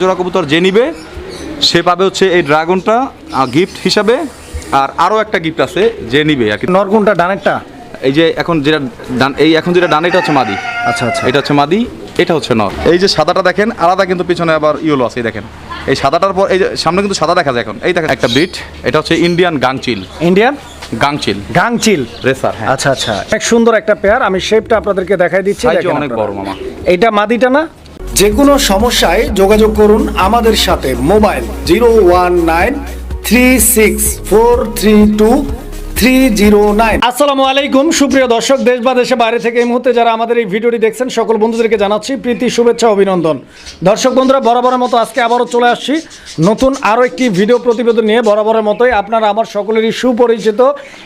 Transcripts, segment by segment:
জোড়া কবুতর যে নিবে সে পাবে হচ্ছে এই ড্রাগনটা গিফট হিসাবে। আর আরও একটা গিফট আছে যে নিবে আর কি। নরগুনটা ডানেরটা এই যে এখন যেটা ডান এই এখন যেটা ডান এটা হচ্ছে মাদি। আচ্ছা আচ্ছা। এটা হচ্ছে মাদি এটা হচ্ছে নর। এই যে সাদাটা দেখেন আলাদা কিন্তু পিছনে আবার ইয়েলো আছে দেখেন। এই সাদাটার পর এই যে সামনে কিন্তু সাদা দেখা যায় এখন। এই দেখেন একটা ব্রিড এটা হচ্ছে ইন্ডিয়ান গাংচিল ইন্ডিয়ান গাংচিল গাংচিল রেসার আচ্ছা আচ্ছা। অনেক সুন্দর একটা পেয়ার আমি শেপটা আপনাদেরকে দেখাই দিচ্ছি অনেক। বড় মামা। এইটা মাদিটা না? যে কোনো সমস্যায় যোগাযোগ করুন আমাদের সাথে mobile zero one nine three six four three two three zero nine. আসসালামু আলাইকুম। সুপ্রিয় দর্শক, দেশ বা দেশে বাইরে থেকে এই মুহূর্তে যারা আমাদের এই ভিডিওটি দেখছেন, সকল বন্ধুদেরকে জানাচ্ছি প্রীতি, শুভেচ্ছা, অভিনন্দন। দর্শক বন্ধুরা, বরাবরের মতো আজকে আবারও চলে আসছি। নতুন আরও একটি ভিডিও প্রতিবেদন নিয়ে বরাবরের মতোই আপনারা আমার সকলেরই সুপরিচিত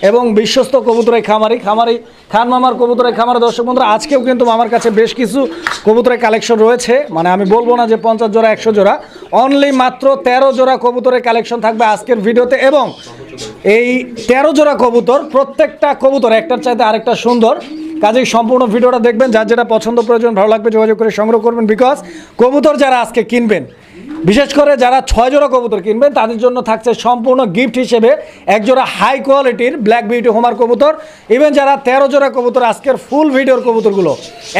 এবং বিশ্বস্ত কবুতরাই খামারি। খামারি খান মামার কবুতরাই খামারে দর্শক বন্ধুরা, আজকেও কিন্তু আমার কাছে বেশ কিছু কবুতরের কালেকশন রয়েছে। মানে আমি বলব না যে পঞ্চাশ জোড়া, একশো জোড়া অনলি মাত্র তেরো জোড়া কবুতরের কালেকশন থাকবে আজকের ভিডিওতে এবং এই তেরো জোড়া কবুতর, প্রত্যেকটা কবুতর, একটার চাইতে আরেকটা সুন্দর। কাজেই সম্পূর্ণ ভিডিওটা দেখবেন, যার যেটা পছন্দ প্রয়োজন, ভালো লাগবে, যোগাযোগ করে সংগ্রহ করবেন বিকজ কবুতর যারা আজকে কিনবেন বিশেষ করে যারা ছয় জোড়া কবুতর কিনবেন, তাদের জন্য থাকছে সম্পূর্ণ গিফট হিসেবে এক জোড়া হাই কোয়ালিটির ব্ল্যাক বিউটি হোমার কবুতর। ইভেন যারা তেরো জোড়া কবুতর, আজকের ফুল ভিডিওর কবুতরগুলো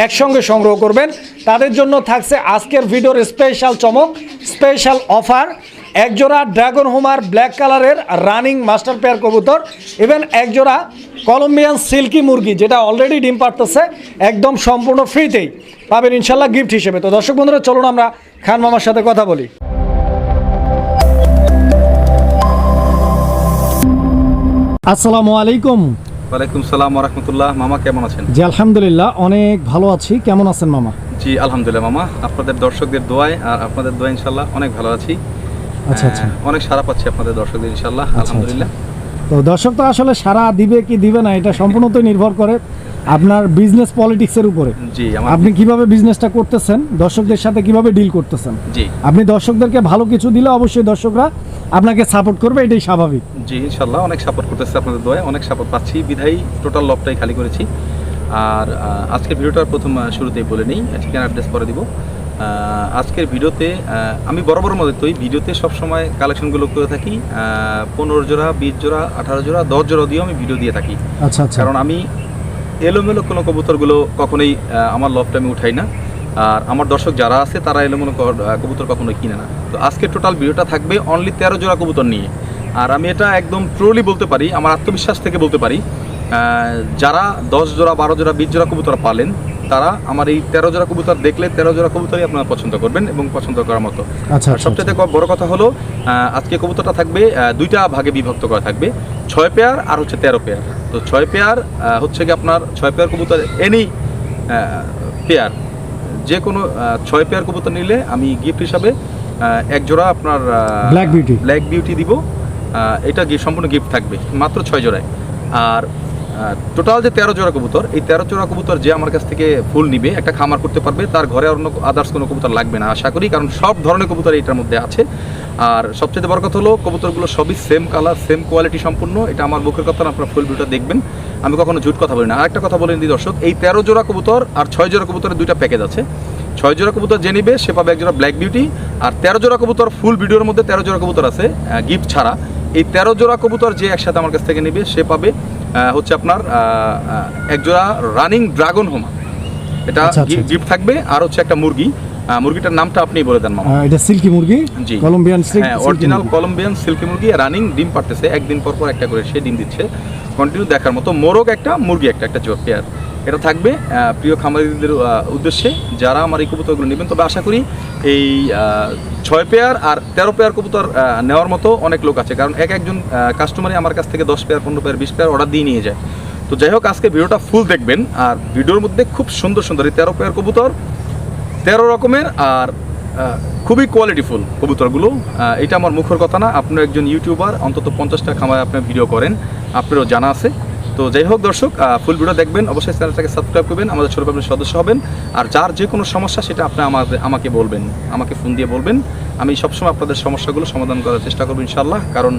একসঙ্গে সংগ্রহ করবেন। তাদের জন্য থাকছে আজকের ভিডিওর স্পেশাল চমক স্পেশাল অফার একজোড়া ড্রাগন হোমার ব্ল্যাক কালারের রানিং মাস্টার পেয়ার কবুতর ইভেন একজোড়া কলম্বিয়ান সিল্কি মুরগি যেটা অলরেডি ডিম পারতেছে একদম সম্পূর্ণ ফ্রিতেই পাবেন ইনশাল্লাহ গিফট হিসেবে। তো দর্শক বন্ধুরা চলুন আমরা খান মামার সাথে কথা বলি। আসসালামু আলাইকুম। ওয়ালাইকুম সালাম রহমতুল্লাহ। মামা কেমন আছেন? জি আলহামদুলিল্লাহ অনেক ভালো আছি। কেমন আছেন মামা? জি আলহামদুলিল্লাহ মামা। আপনাদের দর্শকদের দোয়ায় আর আপনাদের দোয়া ইনশাল্লাহ অনেক ভালো আছি। আচ্ছা আচ্ছা। অনেক সারা পাচ্ছি আপনাদের দর্শকদের ইনশাল্লাহ আচ্ছা। আলহামদুলিল্লাহ। তো দর্শক তো আসলে সারা দিবে কি দিবে না এটা সম্পূর্ণত নির্ভর করে আপনার বিজনেস পলিটিক্সের উপরে। জি আপনি কীভাবে বিজনেসটা করতেছেন দর্শকদের সাথে কীভাবে ডিল করতেছেন? জি। আপনি দর্শকদেরকে ভালো কিছু দিলে অবশ্যই দর্শকরা আপনাকে সাপোর্ট করবে এটাই স্বাভাবিক। জি ইনশাল্লাহ অনেক সাপোর্ট করতেছে আপনাদের দোয়ায় অনেক সাপোর্ট পাচ্ছি। বিধাই টোটাল লবটাই খালি করেছি। আর আজকের ভিডিওটার প্রথম শুরুতেই বলে নিই ঠিকানা অ্যাড্রেস পরে দিব। আজকের ভিডিওতে আমি বরাবর মতোই ভিডিওতে সবসময় কালেকশনগুলো করে থাকি পনেরো জোড়া বিশ জোড়া আঠারো জোড়া দশ জোড়া দিয়েও আমি ভিডিও দিয়ে থাকি। আচ্ছা আচ্ছা। কারণ আমি এলোমেলো কোনো কবুতরগুলো কখনোই আমার লবটা আমি উঠাই না। আর আমার দর্শক যারা আছে তারা এলোমেলো কবুতর কখনোই কিনে না। তো আজকে টোটাল ভিডিওটা থাকবে অনলি তেরো জোড়া কবুতর নিয়ে। আর আমি এটা একদম ট্রুলি বলতে পারি আমার আত্মবিশ্বাস থেকে বলতে পারি যারা দশ জোড়া বারো জোড়া বিশ জোড়া কবুতর পালেন তারা আমার এই তেরো জোড়া কবুতর দেখলে তেরো জোড়া কবুতরই আপনারা পছন্দ করবেন এবং পছন্দ করার মতো। আচ্ছা আচ্ছা সবচেয়ে বড় কথা হলো আজকে কবুতরটা থাকবে দুইটা ভাগে বিভক্ত করা থাকবে ছয় পেয়ার আর হচ্ছে তেরো পেয়ার। তো ছয় পেয়ার হচ্ছে কি আপনার ছয় পেয়ার কবুতর এনি পেয়ার যে কোনো ছয় পেয়ার কবুতর নিলে আমি গিফট হিসাবে এক জোড়া আপনার Black Beauty। ব্ল্যাক বিউটি দিব। এটা সম্পূর্ণ গিফট থাকবে মাত্র ছয় জোড়ায়। আর টোটাল যে তেরো জোড়া কবুতর, এই তেরো জোড়া কবুতর যে আমার কাছ থেকে ফুল নিবে, একটা খামার করতে পারবে, তার ঘরে অন্য আদার্স কোনো কবুতর লাগবে না আশা করি, কারণ সব ধরনের কবুতর এটার মধ্যে আছে। আর সবচেয়ে বড় কথা হলো, কবুতরগুলো সবই সেম কালার সেম কোয়ালিটি সম্পূর্ণ, এটা আমার মুখের কথা আপনারা ফুল ভিডিওটা দেখবেন। আমি কখনো ঝুট কথা বলি না। আরেকটা কথা বলেন দি দর্শক, এই তেরো জোড়া কবুতর আর ছয় জোড়া কবুতরের দুইটা প্যাকেজ আছে। ছয় জোড়া কবুতর যে নিবে, সে পাবে এক জোড়া ব্ল্যাক বিউটি আর তেরো জোড়া কবুতর ফুল ভিডিওর মধ্যে তেরো জোড়া কবুতর আছে গিফট ছাড়া। এই তেরো জোড়া কবুতর যে একসাথে আমার কাছ থেকে নেবে, সে পাবে হচ্ছে আপনার আহ, আহ, এক জোড়া রানিং ড্রাগন হোমা। এটা আচ্ছা, আচ্ছা, গিফট থাকবে। আর হচ্ছে একটা মুরগি। মুরগিটার নামটা আপনি বলে দেন মামা। এটা সিল্কি মুরগি? জি। কলম্বিয়ান হ্যাঁ অরিজিনাল কলম্বিয়ান সিল্কি মুরগি। রানিং ডিম পারতেছে। একদিন পর পর একটা করে সে ডিম দিচ্ছে। কন্টিনিউ দেখার মতো মোরগ একটা মুরগি একটা একটা জোর পেয়ার। এটা থাকবে প্রিয় খামারিদের উদ্দেশ্যে যারা আমার এই কবুতরগুলো নেবেন। তবে আশা করি এই ছয় পেয়ার আর তেরো পেয়ার কবুতর নেওয়ার মতো অনেক লোক আছে। কারণ এক একজন কাস্টমারই আমার কাছ থেকে দশ পেয়ার, পনেরো পেয়ার, বিশ পেয়ার অর্ডার দিয়ে নিয়ে যায়। তো যাই হোক, আজকে ভিডিওটা ফুল দেখবেন। আর ভিডিওর মধ্যে খুব সুন্দর সুন্দর এই তেরো পেয়ার কবুতর, তেরো রকমের আর খুবই কোয়ালিটিফুল কবুতরগুলো। এটা আমার মুখের কথা না, আপনার একজন ইউটিউবার অন্তত পঞ্চাশটা খামারে আপনি ভিডিও করেন। আপনারও জানা আছে। তো যাই হোক দর্শক ফুল ভিডিও দেখবেন, অবশ্যই চ্যানেলটাকে সাবস্ক্রাইব করবেন, আমাদের ছোটো ফ্যামিলির সদস্য হবেন। আর যার যে কোনো সমস্যা, সেটা আপনি আমাদের, আমাকে বলবেন, আমাকে ফোন দিয়ে বলবেন। আমি সবসময় আপনাদের সমস্যাগুলো সমাধান করার চেষ্টা করব ইনশাল্লাহ কারণ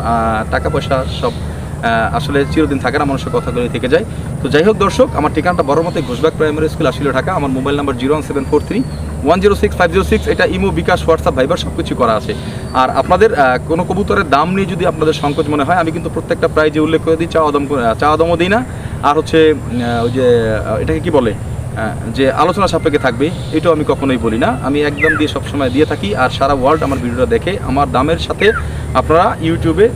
টাকা পয়সা সব আসলে চিরদিন থাকে না, মানুষের কথাগুলি থেকে যায়। তো যাই হোক দর্শক, আমার ঠিকানাটা বড় মতে ঘোষবাগ প্রাইমারি স্কুল আসলে ঢাকা। আমার mobile number zero one seven four three, one zero six five zero six, এটা ইমো বিকাশ হোয়াটসঅ্যাপ, ভাইবার সব কিছু করা আছে। আর আপনাদের কোনো কবুতরের দাম নিয়ে যদি আপনাদের সংকোচ মনে হয়, আমি কিন্তু প্রত্যেকটা প্রাইজে উল্লেখ করে দিই চা দাম চা চাওয়া দামও দিই না। আর হচ্ছে ওই যে এটাকে কি বলে? যে আলোচনা সাপেক্ষে থাকবে, এটাও আমি কখনোই বলি না। আমি একদম দিয়ে সবসময় দিয়ে থাকি আর সারা ওয়ার্ল্ড আমার ভিডিওটা দেখে। আমার দামের সাথে আপনারা ইউটিউবে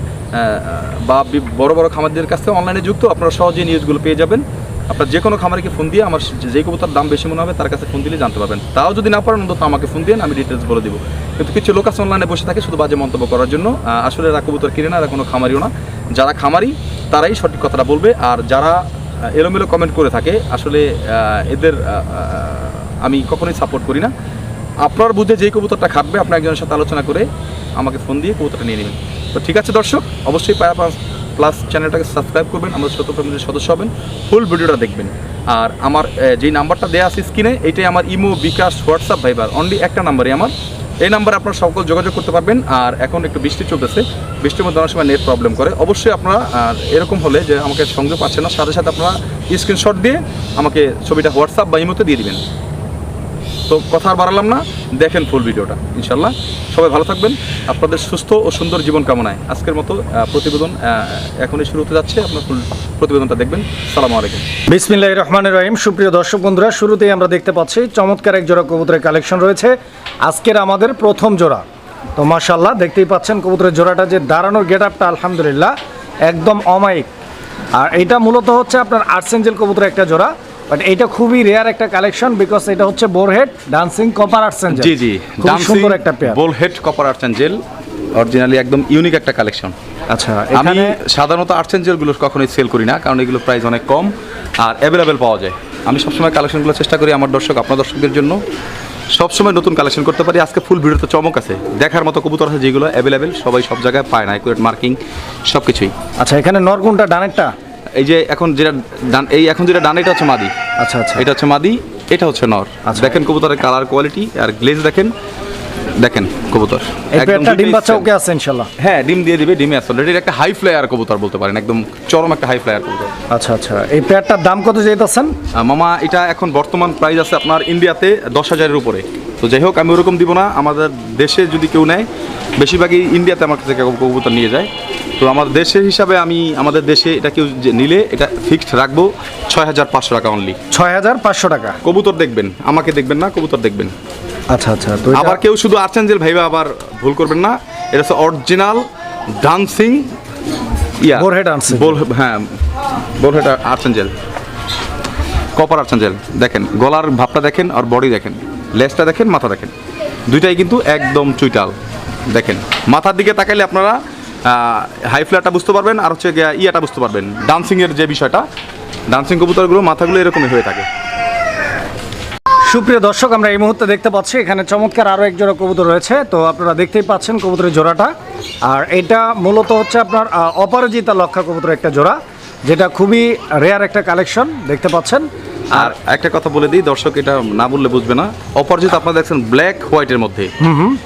বা বড় বড় খামারদের কাছ থেকে অনলাইনে যুক্ত, আপনারা সহজেই নিউজগুলো পেয়ে যাবেন। আপনার যে কোনো খামারিকে ফোন দিয়ে আমার যে- কবুতার দাম বেশি মনে হবে, তার কাছে ফোন দিলে জানতে পারবেন। তাও যদি না পারেন, অন্তত আমাকে ফোন দিন আমি ডিটেলস বলে দিব। কিন্তু কিছু লোক আছে অনলাইনে বসে থাকে শুধু বাজে মন্তব্য করার জন্য। আসলে এরা কবুতর কিনে না, এরা কোনো খামারিও না। যারা খামারি, তারাই সঠিক কথাটা বলবে। আর যারা এলোমেলো কমেন্ট করে থাকে। আসলে এদের আমি কখনোই সাপোর্ট করি না। আপনার বুঝে যেই কবুতরটা খাটবে আপনার একজনের সাথে আলোচনা করে আমাকে ফোন দিয়ে কবুতরটা নিয়ে নেবেন। তো ঠিক আছে দর্শক, অবশ্যই পায়া প্লাস চ্যানেলটাকে সাবস্ক্রাইব করবেন। আমাদের ছোট ফ্যামিলির সদস্য হবেন ফুল ভিডিওটা দেখবেন। আর আমার যেই নাম্বারটা দেওয়া আছে স্ক্রিনে এটাই আমার imo bKash WhatsApp Viber only একটা নাম্বারই আমার। এই নাম্বারে আপনারা সকল যোগাযোগ করতে পারবেন। আর এখন একটু বৃষ্টি চলতেছে। বৃষ্টির মধ্যে অনেক সময় নেট প্রবলেম করে। অবশ্যই আপনারা, আর এরকম হলে যে আমাকে সংযোগ পাচ্ছে না, সাথে সাথে আপনারা স্ক্রিনশট দিয়ে আমাকে ছবিটা হোয়াটসঅ্যাপ বা ইমোতে দিয়ে দিবেন। তো কথা আর বাড়ালাম না। দেখেন ফুল ভিডিওটা ইনশাল্লাহ সবাই ভালো থাকবেন। আপনাদের সুস্থ ও সুন্দর জীবন কামনায় আজকের মতো প্রতিবেদন এখনই শুরু হতে যাচ্ছে। আপনার ফুল প্রতিবেদনটা দেখবেন। সালাম আলাইকুম। বিসমিল্লাহ রহমানের রহিম। সুপ্রিয় দর্শক বন্ধুরা, শুরুতেই আমরা দেখতে পাচ্ছি, চমৎকার এক জোড়া কবুতরের কালেকশন রয়েছে। আজকের আমাদের প্রথম জোড়া। তো মাশাল্লাহ দেখতেই পাচ্ছেন কবুতরের জোড়াটা যে দাঁড়ানোর গেট আপটা আলহামদুলিল্লাহ, একদম অমায়িক। আর এটা মূলত হচ্ছে আপনার আর্টসেঞ্জেল কবুতরের একটা জোড়া। বাট এটা খুবই রেয়ার একটা কালেকশন বিকজ এটা হচ্ছে bullhead dancing copper arts archangel জি জি। খুব সুন্দর একটা pair bullhead copper archangel originally একদম ইউনিক একটা কালেকশন আচ্ছা আমি এখানে সাধারণত আর্টস অ্যান্ড জেলগুলো কখনোই সেল করি না কারণ এগুলো প্রাইস অনেক কম আর অ্যাভেলেবেল পাওয়া যায়। আমি সবসময় কালেকশনগুলো চেষ্টা করি আমার দর্শক আপনার দর্শকদের জন্য। সবসময় নতুন কালেকশন করতে পারি আজকে ফুল ভিডিওতে চমক আছে। দেখার মতো কবুতর আছে যেগুলো অ্যাভেলেবেল সবাই সব জায়গায় পায় না একুরেট মার্কিং সব কিছুই আচ্ছা এখানে নরগুনটা ডানেরটা? এই যে এখন যেটা ডান এই এখন যেটা ডান এটা হচ্ছে মাদি। আচ্ছা আচ্ছা। এটা হচ্ছে মাদি এটা হচ্ছে নর। আচ্ছা। দেখেন কবুতরের কালার কোয়ালিটি আর গ্লেজ দেখেন। দেখেন কবুতর। একদম ডিম বাচ্চা ওকে আছে ইনশাল্লাহ হ্যাঁ ডিম দিয়ে দিবে ডিমে আসলে এটার একটা হাই ফ্লায়ার কবুতর বলতে পারেন একদম চরম একটা হাই ফ্লায়ার কবুতর। আচ্ছা আচ্ছা। এই পেয়ারটার দাম কত যেতেছেন মামা এটা এখন বর্তমান প্রাইস আছে আপনার ইন্ডিয়াতে দশ হাজারের উপরে। তো যাই হোক আমি ওরকম দিব না। আমাদের দেশে যদি কেউ নেয় বেশিরভাগই ইন্ডিয়াতে আমার কাছে কব- কবুতর নিয়ে যায়। তো আমার দেশের হিসাবে আমি আমাদের দেশে এটা কেউ নিলে এটা ফিক্সড রাখব ছয় হাজার পাঁচশো টাকা অনলি ছয় হাজার পাঁচশো টাকা? কবুতর দেখবেন আমাকে দেখবেন না কবুতর দেখবেন। আচ্ছা আচ্ছা তো আবার কেউ শুধু আর্চেঞ্জেল ভাইবে আবার ভুল করবেন না এটা হচ্ছে অরিজিনাল ডান্সিং ইয়া Bullhead Archangel। বল হ্যাঁ বোলহেড আর্চেঞ্জেল কপার আর্চেঞ্জেল দেখেন গলার ভাবটা দেখেন আর বডি দেখেন লেজটা দেখেন মাথা দেখেন। দুইটাই কিন্তু একদম চুইটাল দেখেন। মাথার দিকে তাকাইলে আপনারা হাই ফ্ল্যাটটা বুঝতে পারবেন আর হচ্ছে ইয়াটা বুঝতে পারবেন। ডান্সিংয়ের যে বিষয়টা ডান্সিং কবুতরগুলো মাথাগুলো এরকমই হয়ে থাকে। সুপ্রিয় দর্শক, আমরা এই মুহূর্তে দেখতে পাচ্ছি, এখানে চমৎকার আরও এক জোড়া কবুতর রয়েছে। তো আপনারা দেখতেই পাচ্ছেন কবুতরের জোড়াটা। আর এটা মূলত হচ্ছে আপনার অপরাজিতা লক্ষা কবুতরের একটা জোড়া, যেটা খুবই রেয়ার একটা কালেকশন দেখতে পাচ্ছেন। আর একটা কথা বলে দিই দর্শক এটা না বললে বুঝবে না। অপরজিত আপনারা দেখছেন ব্ল্যাক হোয়াইটের মধ্যে।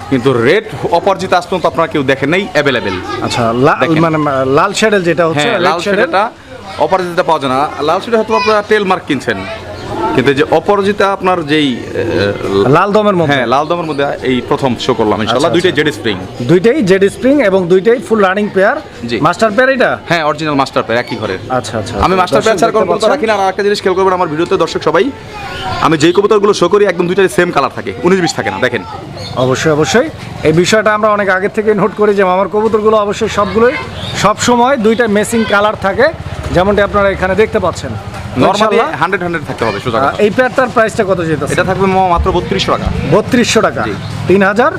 কিন্তু রেড অপরজিত আজ পর্যন্ত আপনারা কেউ দেখেন নাই অ্যাভেলেবেল আচ্ছা লা- মানে লাল শেডেল যেটা হচ্ছে হ্যাঁ লাল শেডেলটা অপরজিতটা পাওয়া যায় না। লাল শেডে হয়তো আপনারা টেল মার্ক কিনছেন। কিন্তু যে অপরাজিতা আপনার যেই লাল দমের মধ্যে। হ্যাঁ লাল দমের মধ্যে এই প্রথম শো করলাম ইনশাআল্লাহ। আচ্ছা, দুইটাই জেড স্প্রিং দুইটাই জেড স্প্রিং এবং দুইটাই ফুল রানিং পেয়ার জি। মাস্টার পেয়ার এটা হ্যাঁ অরিজিনাল মাস্টার পেয়ার একই ঘরের। আচ্ছা আচ্ছা আমি মাস্টার দর্শক পেয়ার ছাড়া কোনো কবুতর রাখি না আর একটা জিনিস খেয়াল করবেন আমার ভিডিওতে দর্শক সবাই আমি যেই কবুতরগুলো শো করি একদম দুইটাই সেম কালার থাকে উনিশ বিশ থাকে না দেখেন। অবশ্যই অবশ্যই। এই বিষয়টা আমরা অনেক আগে থেকে নোট করি যে আমার কবুতরগুলো অবশ্যই সবগুলোই সব সময় দুইটা মেসিং কালার থাকে যেমনটি আপনারা এখানে দেখতে পাচ্ছেন। নর্মালি ইনশাআল্লাহ, হান্ড্রেড হান্ড্রেড থাকতে হবে সোজা এই পেয়ারটার প্রাইসটা কত যেতেছে? এটা থাকবে মামা মাত্র বত্রিশশো টাকা। বত্রিশশো টাকা। জি। তিন হাজার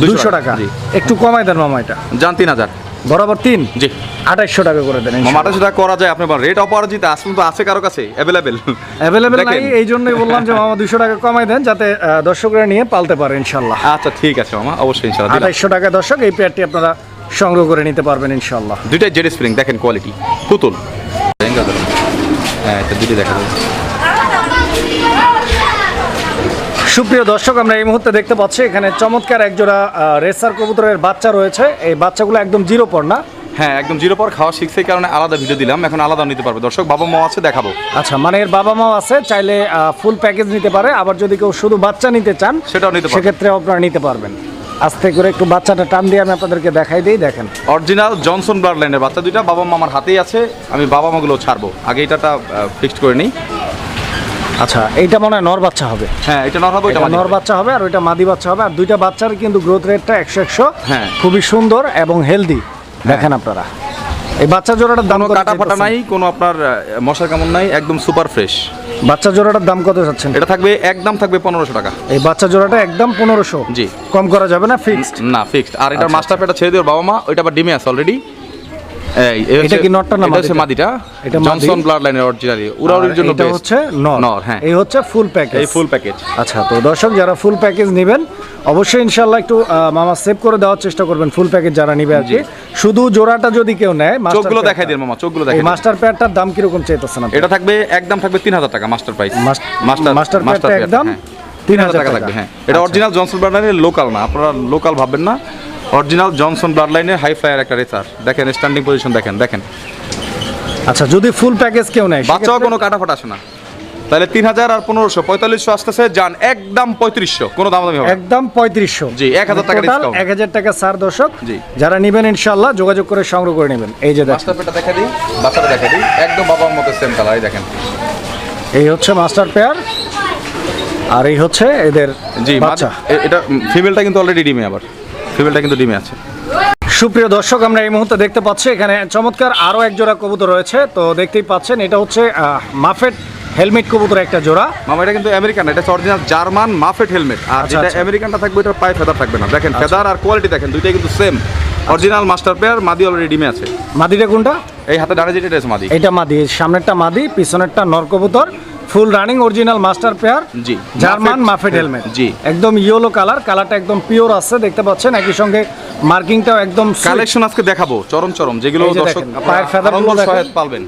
দুশো দুশো টাকা। একটু কমাই দেন মামা এটা। তিন হাজার বরাবর তিন? জি। আঠাইশশো টাকা করে দেন মামাটা সেটা করা যায় আপনার রেট অপরাজিত আসলে তো আছে কারও কাছে? অ্যাভেলেবেল অ্যাভেলেবেল নাই এই জন্যই বললাম যে মামা দুশো টাকা কমাই দেন যাতে দর্শকরা নিয়ে পালতে পারে ইনশাল্লাহ আচ্ছা ঠিক আছে মামা অবশ্যই ইনশাআল্লাহ। দিলাম। আঠাইশশো টাকা দর্শক এই পেয়ারটি আপনারা সংগ্রহ করে নিতে পারবেন ইনশাল্লাহ দুইটাই জেড স্প্রিং দেখেন কোয়ালিটি পুতুল। হ্যাঁ এটা দুটি দেখা যাবে সুপ্রিয় দর্শক আমরা এই মুহূর্তে দেখতে পাচ্ছি এখানে চমৎকার একজোড়া রেসার কবুতরের বাচ্চা রয়েছে। এই বাচ্চাগুলো একদম জিরো পর না? হ্যাঁ একদম জিরো পর খাওয়া শিখছে কারণে আলাদা ভিডিও দিলাম। এখন আলাদা নিতে পারবে। দর্শক বাবা মা আছে দেখাবো। আচ্ছা মানে এর বাবা মাও আছে চাইলে ফুল প্যাকেজ নিতে পারে। আবার যদি কেউ শুধু বাচ্চা নিতে চান সেটাও নিতে। সেক্ষেত্রে আপনারা নিতে পারবেন। আস্তে করে একটু বাচ্চাটা টান দিয়ে আমি আপনাদেরকে দেখাই দিই দেখেন। অরিজিনাল জনসন ব্লাড লাইনের বাচ্চা দুইটা বাবা মা আমার হাতেই আছে আমি বাবা মাগুলো ছাড়বো। আগে এটাটা ফিক্সড করে নিই। আচ্ছা এইটা মনে হয় নর বাচ্চা হবে। হ্যাঁ এটা নর হবে এটা নর বাচ্চা হবে আর ওইটা মাদি বাচ্চা হবে। আর দুইটা বাচ্চার কিন্তু গ্রোথ রেটটা একশো একশো। হ্যাঁ। খুবই সুন্দর এবং হেলদি দেখেন আপনারা। এই বাচ্চা জোড়াটার দাম কাটা ফাটা নাই কোনো আপনার মশার কেমন নাই একদম সুপার ফ্রেশ বাচ্চা জোড়াটার দাম কত যাচ্ছেন? এটা থাকবে একদম থাকবে পনেরোশো টাকা। এই বাচ্চা জোড়াটা একদম পনেরোশো। জি। কম করা যাবে না ফিক্সড না ফিক্সড আর এটা মাস্টার পেটা ছেড়ে দিও বাবা মা ওইটা আবার ডিমে আছে অলরেডি এই এই এটা কি নটটা না এটা হচ্ছে মাদিটা? মাদিটা? এটা জনসন ব্লাড লাইনের অরিজিনালি উড়াউড়ির জন্য এটা হচ্ছে নর। নর হ্যাঁ। এই হচ্ছে ফুল প্যাকেজ এই ফুল প্যাকেজ আচ্ছা তো দর্শক যারা ফুল প্যাকেজ নেবেন অবশ্যই ইনশাল্লাহ একটু মামা সেভ করে দেওয়ার চেষ্টা করবেন ফুল প্যাকেজ যারা নিবে আর কি। শুধু জোড়াটা যদি কেউ নেয় চোখগুলো দেখাই দিন মামা চোখগুলো দেখাই মাস্টার প্যাডটার দাম কীরকম চাইতেছেন আপনি? এটা থাকবে একদম থাকবে তিন হাজার টাকা মাস্টার প্রাইস মাস্টার মাস্টার প্যাডটা একদম তিন হাজার টাকা থাকবে হ্যাঁ। এটা অরিজিনাল জনসন ব্লাড লাইনের লোকাল না আপনারা লোকাল ভাববেন না। অরিজিনাল জনসন ব্লাড লাইনের হাই ফ্লায়ার একটা রেসার। দেখেন স্ট্যান্ডিং পজিশন দেখেন দেখেন। আচ্ছা যদি ফুল প্যাকেজ কেউ নেয় বাচ্চাও কোনো কাটা ফাটা আসে না। তাহলে তিন হাজার আর পনেরোশো পঁয়তাল্লিশশো আসতেছে যান একদম পঁয়ত্রিশশো। কোনো দাম দামি হবে একদম পঁয়ত্রিশশো। জি, 1000 টাকা discount। এক হাজার টাকা সার দর্শক। জি। যারা নেবেন ইনশাল্লাহ যোগাযোগ করে সংগ্রহ করে নেবেন। এই যে মাস্টার পেটা দেখা দিই বাচ্চাটা দেখা দিই একদম বাবার মতো সেম কালার এই দেখেন। এই হচ্ছে মাস্টার পেয়ার আর এই হচ্ছে এদের জি বাচ্চা। এটা ফিমেলটা কিন্তু অলরেডি ডিমে আবার। ফিমেলটা কিন্তু ডিমে আছে। সুপ্রিয় দর্শক আমরা এই মুহূর্তে দেখতে পাচ্ছি এখানে চমৎকার আরও এক জোড়া কবুতর রয়েছে। তো দেখতেই পাচ্ছেন এটা হচ্ছে আহ, মাফেট হেলমেট কবুতর একটা জোড়া। মামা এটা কিন্তু আমেরিকান এটা অরিজিনাল জার্মান মাফেট হেলমেট। আর আচ্ছা, যেটা আচ্ছা। আমেরিকানটা থাকবে ওটার পায়ে ফেদার থাকবে না। দেখেন ফেদার আর কোয়ালিটি দেখেন দুইটাই কিন্তু সেম অরিজিনাল মাস্টার পেয়ার মাদি অলরেডি ডিমে আছে। মাদিটা কোনটা? এই হাতে ডানে যেটা এটা মাদি। এটা মাদি সামনেরটা মাদি পিছনেরটা নর কবুতর। Full running original master pair জি। জার্মান মাফেট হেলমেট জি। একদম ইয়েলো কালার কালারটা একদম পিওর আছে দেখতে পাচ্ছেন একই সঙ্গে মার্কিংটাও একদম কালেকশন আজকে দেখাবো চরম চরম যেগুলো দর্শক আপনারা পায়ের feather গুলো আনন্দ পাবেন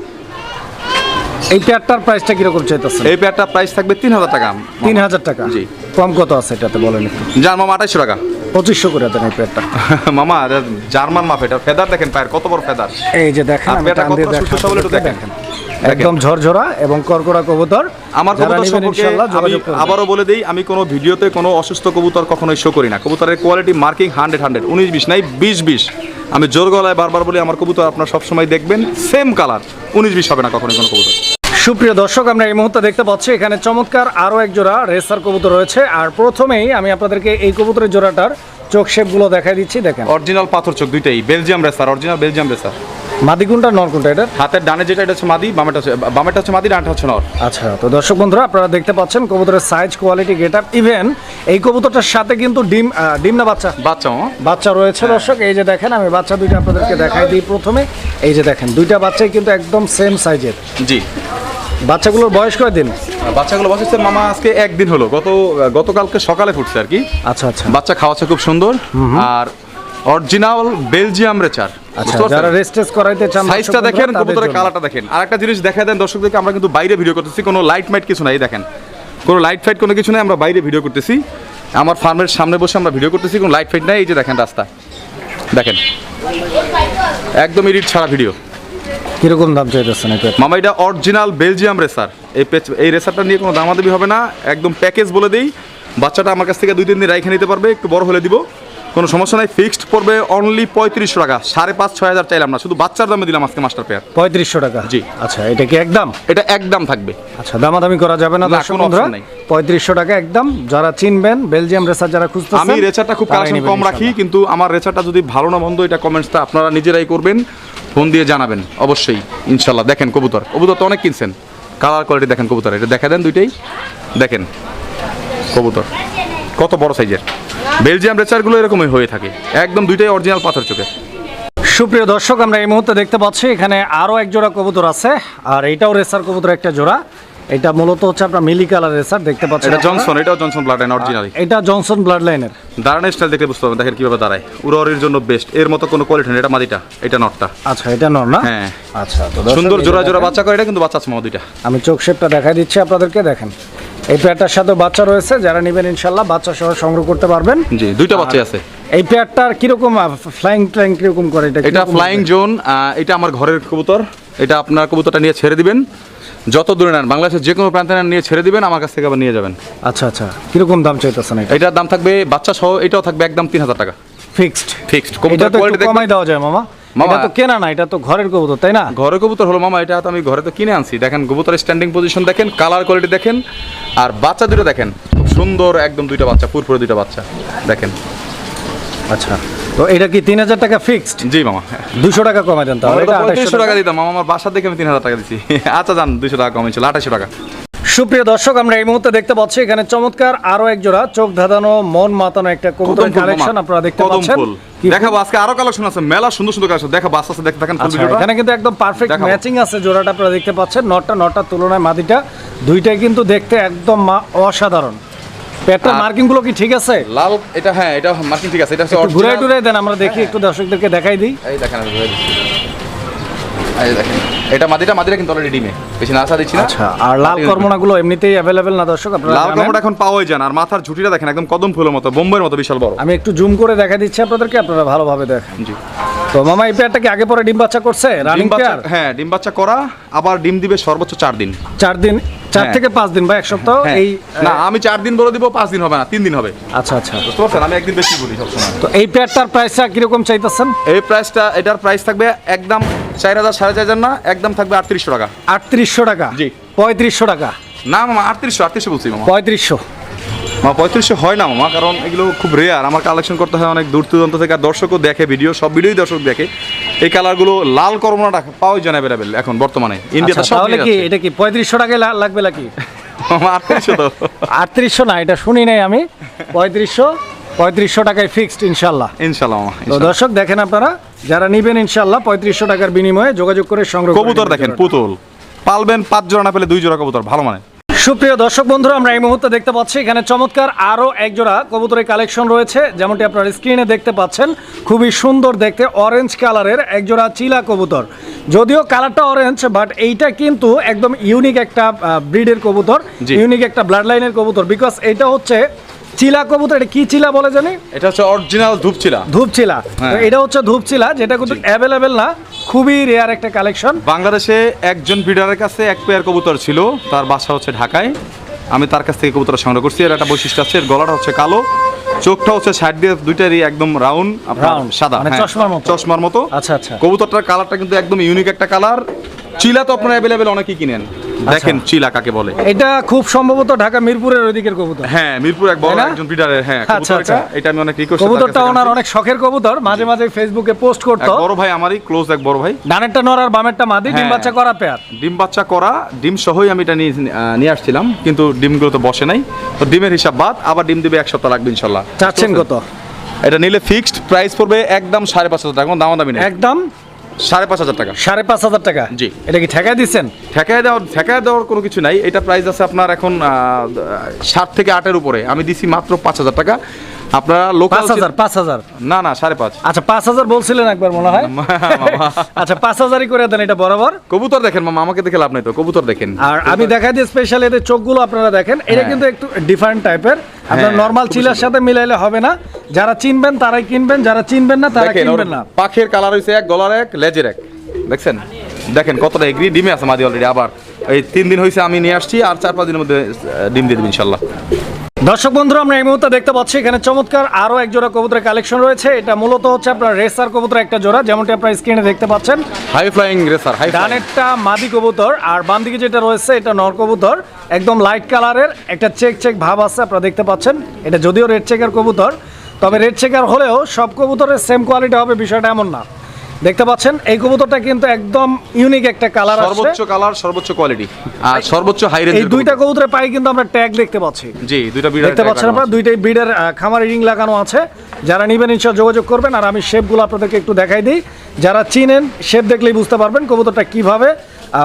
এই পেয়ারটার প্রাইসটা কীরকম চাইতেছেন? এই পেয়ারটা প্রাইস থাকবে তিন হাজার টাকা। তিন হাজার টাকা? জি। কম কত আছে এটাতে বলেন একটু। মামা আঠাইশো টাকা। পঁচিশশো করে দেন এই পেয়ারটা। মামা জার্মান মাফেট আর ফেদার দেখেন পায়ের কত বড় ফেদার এই যে দেখেন। দেখেন। একদম ঝরঝরা এবং কর্কড়া কবুতর। আমার কবুতর সম্পর্কে আমি আবারও বলে দিই আমি কোনো ভিডিওতে কোনো অসুস্থ কবুতর কখনোই শো করি না। কবুতরের কোয়ালিটি মার্কিং হান্ড্রেড হান্ড্রেড উনিশ বিশ নাই বিশ বিশ। আমি জোর গলায় বারবার বলি আমার কবুতর আপনারা সবসময় দেখবেন সেম কালার উনিশ বিশ হবে না কখনোই কোনো কবুতর। সুপ্রিয় দর্শক আমরা এই মুহূর্তে দেখতে পাচ্ছি এখানে চমৎকার আরও এক জোড়া রেসার কবুতর রয়েছে। আর প্রথমেই আমি আপনাদেরকে এই কবুতরের জোড়াটার চোখ শেপগুলো দেখাই দিচ্ছি দেখেন। অরিজিনাল পাথর চোখ দুইটাই Belgium racer original Belgium racer মাদিগুনটা নরকুনটা এটার? হাতের ডানে যেটা এটা হচ্ছে মাদি বামেটা হচ্ছে বামেটা হচ্ছে মাদি ডানটা হচ্ছে নর। আচ্ছা তো দর্শক বন্ধুরা আপনারা দেখতে পাচ্ছেন কবুতরের size quality get up even এই কবুতরটার সাথে কিন্তু ডিম ডিম না বাচ্চা? বাচ্চা বাচ্চা রয়েছে দর্শক এই যে দেখেন আমি বাচ্চা দুইটা আপনাদেরকে দেখাই দিই প্রথমে। এই যে দেখেন দুইটা বাচ্চাই কিন্তু একদম সেম সাইজের জি। বাচ্চাগুলোর বয়স কয়দিন বাচ্চাগুলো বসেছে মামা আজকে একদিন হলো গত গতকালকে সকালে ফুটছে আর কি। আচ্ছা আচ্ছা। বাচ্চা খাওয়াচ্ছে খুব সুন্দর আর অরিজিনাল বেলজিয়াম রেচার। আচ্ছা যারা রেস্টেস করাইতে চান সাইজটা দেখেন কবুতরের কালারটা দেখেন। আর একটা জিনিস দেখা দেন দর্শকদেরকে আমরা কিন্তু বাইরে ভিডিও করতেছি কোনো লাইট মাইট কিছু নাই দেখেন। কোনো লাইট ফাইট কোনো কিছু নাই আমরা বাইরে ভিডিও করতেছি। আমার ফার্মের সামনে বসে আমরা ভিডিও করতেছি কোনো লাইট ফাইট নাই এই যে দেখেন রাস্তা। দেখেন। একদম এডিট ছাড়া ভিডিও কীরকম দাম চাইতেছেন মামা এটা অরিজিনাল বেলজিয়াম রেসার এই পেচ- এই রেসারটা নিয়ে কোনো দামাদামি হবে না একদম প্যাকেজ বলে দিই। বাচ্চাটা আমার কাছ থেকে দুই তিন দিন রাইখে নিতে পারবে একটু বড় হলে দিব। কোনো সমস্যা নাই ফিক্সড পড়বে অনলি পঁয়ত্রিশশো টাকা সাড়ে পাঁচ ছয় হাজার চাইলাম না শুধু বাচ্চার দামে দিলাম আজকে মাস্টার পেয়ার পঁয়ত্রিশশো টাকা? জি। আচ্ছা এটা কি একদম? এটা একদম থাকবে। আচ্ছা দামাদামি করা যাবে না দর্শক বন্ধুরা। পঁয়ত্রিশশো টাকা একদম যারা চিনবেন বেলজিয়াম রেসার যারা খুঁজতেছেন আমি রেচারটা খুব কালেকশন কম রাখি কিন্তু আমার রেচারটা যদি ভালো না বন্ধ এটা কমেন্টসটা আপনারা নিজেরাই করবেন ফোন দিয়ে জানাবেন অবশ্যই ইনশাল্লাহ। দেখেন কবুতর কবুতর তো অনেক কিনছেন। কালার কোয়ালিটি দেখেন কবুতর এটা দেখা দেন দুইটাই। দেখেন কবুতর। কত বড় সাইজের? বেলজিয়াম রেচারগুলো এরকমই হয়ে থাকে। একদম দুইটাই অরিজিনাল পাথর চোখের। সুপ্রিয় দর্শক আমরা এই মুহূর্তে দেখতে পাচ্ছি এখানে আরও এক জোড়া কবুতর আছে আর এটাও রেসার কবুতর একটা জোড়া। এটা মূলত হচ্ছে আপনার মিলি কালার রেসার দেখতে পাচ্ছেন এটা জনসন এটাও জনসন ব্লাড লাইন অরিজিনালি এটা জনসন ব্লাড লাইনের দাঁড়ানোর স্টাইল দেখে বুঝতে পারবেন দেখেন কীভাবে দাঁড়ায়। উড়াউড়ির জন্য বেস্ট এর মতো কোনো কোয়ালিটি নেই এটা মাদিটা এটা নটটা। আচ্ছা এটা নর না? হ্যাঁ। আচ্ছা তো সুন্দর জোড়া জোড়া বাচ্চা করে এটা কিন্তু বাচ্চা আছে মামা দুইটা। আমি চোখ শেপটা দেখাই দিচ্ছি আপনাদেরকে দেখেন। এই পেয়ারটার সাথে বাচ্চা রয়েছে যারা নেবেন ইনশাল্লাহ বাচ্চা সহ সংগ্রহ করতে পারবেন। জি দুইটা বাচ্চা আছে। এই পেয়ারটার কীরকম ফ্লাইং ট্লাইং কীরকম করে এটা এটা ফ্লাইং জোন এটা আমার ঘরের কবুতর। এটা আপনার কবুতরটা নিয়ে ছেড়ে দিবেন। যত দূরে নেন বাংলাদেশের যে কোনো প্রান্তে নেন নিয়ে ছেড়ে দিবেন আমার কাছ থেকে আবার নিয়ে যাবেন। আচ্ছা আচ্ছা। কীরকম দাম চাইতেছেন এটা? এটার দাম থাকবে বাচ্চা সহ এটাও থাকবে একদম তিন হাজার টাকা। ফিক্সড ফিক্সড কবুতর কোয়ালিটি কমাই দেওয়া যায় মামা। মামা- তো কেনা না এটা তো ঘরের কবুতর তাই না? ঘরের কবুতর হলো মামা এটা তো আমি ঘরে তো কিনে আনছি। দেখেন কবুতরের স্ট্যান্ডিং পজিশন দেখেন কালার কোয়ালিটি দেখেন আর বাচ্চা দুটো দেখেন। খুব সুন্দর একদম দুইটা বাচ্চা পুরপুরে দুইটা বাচ্চা দেখেন। আচ্ছা। তো এটা কি তিন হাজার টাকা ফিক্সড জি মামা। দুশো টাকা কমাই দেন তাহলে পঁয়ত্রিশশো টাকা। দিতাম। মামা আমার বাসা দেখে আমি তিন হাজার টাকা দিচ্ছি আচ্ছা যান দুইশো টাকা কমে ছিল আঠাশশো টাকা। সুপ্রিয় দর্শক আমরা এই মুহূর্তে দেখতে পাচ্ছি এখানে চমৎকার আরও এক জোড়া চোখ ধাঁধানো মন মাতানো একটা কবুতর কালেকশন আপনারা দেখতে পাচ্ছেন। দেখাবো আজকে আরও কালেকশন আছে মেলা সুন্দর সুন্দর কালেকশন দেখাবো আস্তে আস্তে দেখতে থাকেন আচ্ছা ভিডিওটা এখানে কিন্তু একদম পারফেক্ট ম্যাচিং আছে জোড়াটা আপনারা দেখতে পাচ্ছেন নটটা নটটার তুলনায় মাদিটা দুইটাই কিন্তু দেখতে একদম অসাধারণ। পেটটা মার্কিংগুলো কি ঠিক আছে? লাল এটা হ্যাঁ এটা মার্কিং ঠিক আছে এটা ঘুরে টুরে দেন আমরা দেখি একটু দর্শকদেরকে দেখাই দিই। এই দেখেন ঘুরে। এই দেখেন এটা মাদিটা মাদিটা কিন্তু অলরেডি ডিমে। বেশি না আসা দিচ্ছি না। আচ্ছা আর লাল কর্মনাগুলো এমনিতেই অ্যাভেলেবেল না দর্শক আপনারা লাল কর্মটা এখন পাওয়াই যান আর মাথার ঝুটিটা দেখেন একদম কদম ফুলের মতো বোম্বের মতো বিশাল বড়। আমি একটু জুম করে দেখা দিচ্ছি আপনাদেরকে আপনারা ভালোভাবে দেখেন। জি। তো মামা এই পেয়ারটা কি আগে পরে ডিম বাচ্চা করছে? রানিং পেয়ার হ্যাঁ ডিম বাচ্চা করা আবার ডিম দিবে সর্বোচ্চ চার দিন। চার দিন? চার হ্যাঁ। থেকে পাঁচ দিন বা এক সপ্তাহ? হ্যাঁ। এই না আমি চার দিন বলে দিব পাঁচ দিন হবে না তিন দিন হবে। আচ্ছা আচ্ছা। বুঝতে পারছেন? আমি একদিন বেশি বলি সবসময়। তো এই পেয়ারটার প্রাইসটা কীরকম চাইতেছেন? এই প্রাইসটা এটার প্রাইস থাকবে একদম চার হাজার সাড়ে চার হাজার না একদম থাকবে আটত্রিশশো টাকা। আটত্রিশশো টাকা? জি। পঁয়ত্রিশশো টাকা? না মামা আটত্রিশশো আটত্রিশশো বলছি মামা। পঁয়ত্রিশশো। মা পঁয়ত্রিশশো হয় না মামা কারণ এগুলো খুব রেয়ার আমার কালেকশন করতে হয় অনেক দূর দূরান্ত থেকে আর দর্শকও দেখে ভিডিও সব ভিডিওই দর্শক দেখে। এই কালারগুলো লাল করমনাটা পাওয়াই যায় অ্যাভেলেবেল এখন বর্তমানে। ইন্ডিয়াতে আচ্ছা, সব তাহলে কি এটা কি পঁয়ত্রিশশো টাকায় লাগবে নাকি? আটত্রিশশো তো। আটত্রিশশো না এটা শুনি নাই আমি। পঁয়ত্রিশশো পঁয়ত্রিশশো টাকায় ফিক্সড ইনশাল্লাহ ইনশাল্লাহ তো দর্শক দেখেন আপনারা যারা নিবেন ইনশাল্লাহ পঁয়ত্রিশশো টাকার বিনিময়ে যোগাযোগ করে সংগ্রহ কবুতর দেখেন পুতুল। পালবেন পাঁচ জোড়া না পেলে দুই জোড়া কবুতর ভালো মানে সুপ্রিয় দর্শক বন্ধুরা আমরা এই মুহূর্তে দেখতে পাচ্ছি এখানে চমৎকার আরও একজোড়া কবুতরের কালেকশন রয়েছে যেমনটি আপনারা স্ক্রিনে দেখতে পাচ্ছেন খুবই সুন্দর দেখতে অরেঞ্জ কালারের একজোড়া চিলা কবুতর যদিও কালারটা অরেঞ্জ বাট এইটা কিন্তু একদম ইউনিক একটা ব্রিডের কবুতর। ইউনিক একটা ব্লাড লাইনের কবুতর বিকজ এটা হচ্ছে চিলা কবুতর এটা কি চিলা বলে জানি? এটা হচ্ছে অরিজিনাল ধূপচিলা। ধূপচিলা। হ্যাঁ। এটা হচ্ছে ধূপচিলা যেটা কিন্তু অ্যাভেলেবেল না খুবই রেয়ার একটা কালেকশন বাংলাদেশে একজন ব্রিডারের কাছে এক পেয়ার কবুতর ছিল তার বাসা হচ্ছে ঢাকায়। আমি তার কাছ থেকে কবুতর সংগ্রহ করছি এর একটা বৈশিষ্ট্য আছে এর গলাটা হচ্ছে কালো চোখটা হচ্ছে সাইড দিয়ে দুইটারই একদম রাউন্ড সাদা মানে হ্যাঁ, চশমার মতো। চশমার মতো। আচ্ছা, আচ্ছা। কবুতরটার কালারটা কিন্তু একদম ইউনিক একটা কালার চিলা তো আপনারা অ্যাভেলেবেল অনেকেই কিনেন। আচ্ছা। দেখেন চিলা কাকে বলে। এটা খুব সম্ভবত ঢাকা মিরপুরের ওইদিকের কবুতর। হ্যাঁ মিরপুর এক বড় একজন ব্রিডারের হ্যাঁ আচ্ছা, আচ্ছা। এটা। আমি অনেক রিকোয়েস্ট কবুতরটা ওনার অনেক শখের কবুতর। মাঝে মাঝে ফেসবুকে পোস্ট করতো। বড় ভাই আমারই ক্লোজ এক বড় ভাই। ডানেরটা নর আর বামেরটা মাদি ডিম হ্যাঁ। বাচ্চা করা পেয়ার ডিম বাচ্চা করা ডিম সহই আমি এটা নিয়ে নিয়ে আসছিলাম কিন্তু ডিমগুলো তো বসে নাই। তো ডিমের হিসাব বাদ আবার ডিম দিবে এক সপ্তাহ লাগবে ইনশাল্লাহ। চাচ্ছেন কত? এটা নিলে ফিক্সড প্রাইস পড়বে একদম সাড়ে পাঁচ হাজার টাকা কোনো দাম দামি নেই। একদম? সাড়ে পাঁচ হাজার টাকা। সাড়ে পাঁচ হাজার টাকা? জি। এটা কি ঠেকায় দিচ্ছেন? ঠেকায় দেওয়ার ঠেকায় দেওয়ার কোনো কিছু নাই। এটা প্রাইস আছে আপনার এখন সাত থেকে আটের উপরে। আমি দিছি মাত্র পাঁচ হাজার টাকা। আপনারা লোকাল পাঁচ হাজার পাঁচ হাজার। না না সাড়ে পাঁচ। আচ্ছা পাঁচ হাজার বলছিলেন একবার মনে হয়। আচ্ছা পাঁচ হাজারই করে দেন এটা বরাবর। কবুতর দেখেন মামা আমাকে দেখে লাভ নাই তো কবুতর দেখেন। আর আমি দেখাই দিই স্পেশালি এদের চোখগুলো আপনারা দেখেন। এটা হ্যাঁ। কিন্তু একটু ডিফারেন্ট টাইপের আপনার হ্যাঁ, নর্মাল চিলার সাথে মিলাইলে হবে না। যারা চিনবেন তারাই কিনবেন যারা চিনবেন না তারা কিনবেন না। পাখের কালার হয়েছে এক গলার এক লেজের এক। দেখছেন? দেখেন কতটা এগ্রি ডিমে আছে মাদি অলরেডি আবার। এই তিন দিন হয়েছে আমি নিয়ে আসছি আর চার পাঁচ দিনের মধ্যে ডিম দিয়ে দেবো ইনশাল্লাহ। দর্শক বন্ধুরা আমরা এই মুহূর্তে দেখতে পাচ্ছি এখানে চমৎকার আরও এক জোড়া কবুতরের কালেকশন রয়েছে। এটা মূলত হচ্ছে আপনার রেসার কবুতর একটা জোড়া যেমনটি আপনার স্ক্রিনে দেখতে পাচ্ছেন। হাই ফ্লাইং রেসার হাই ডানেরটা মাদি কবুতর আর বাম দিকে যেটা রয়েছে এটা নর কবুতর। একদম লাইট কালারের একটা চেক চেক ভাব আছে আপনারা দেখতে পাচ্ছেন। এটা যদিও রেড চেকের কবুতর তবে রেড চেকার হলেও সব কবুতরের সেম কোয়ালিটি হবে বিষয়টা এমন না। দেখতে পাচ্ছেন এই কবুতরটা কিন্তু একদম ইউনিক একটা কালার আসছে। সর্বোচ্চ কালার সর্বোচ্চ কোয়ালিটি আর সর্বোচ্চ হাই রেঞ্জ এই দুইটা কবুতরের পায়ে কিন্তু আমরা ট্যাগ দেখতে পাচ্ছি। জি দুইটা বিড়াল দেখতে পাচ্ছেন আপনারা দুইটাই ব্রিডের খামার রিং লাগানো আছে। যারা নিবেন ইনশাল যোগাযোগ করবেন আর আমি শেপগুলো আপনাদেরকে একটু দেখাই দিই। যারা চিনেন শেপ দেখলেই বুঝতে পারবেন কবুতরটা কীভাবে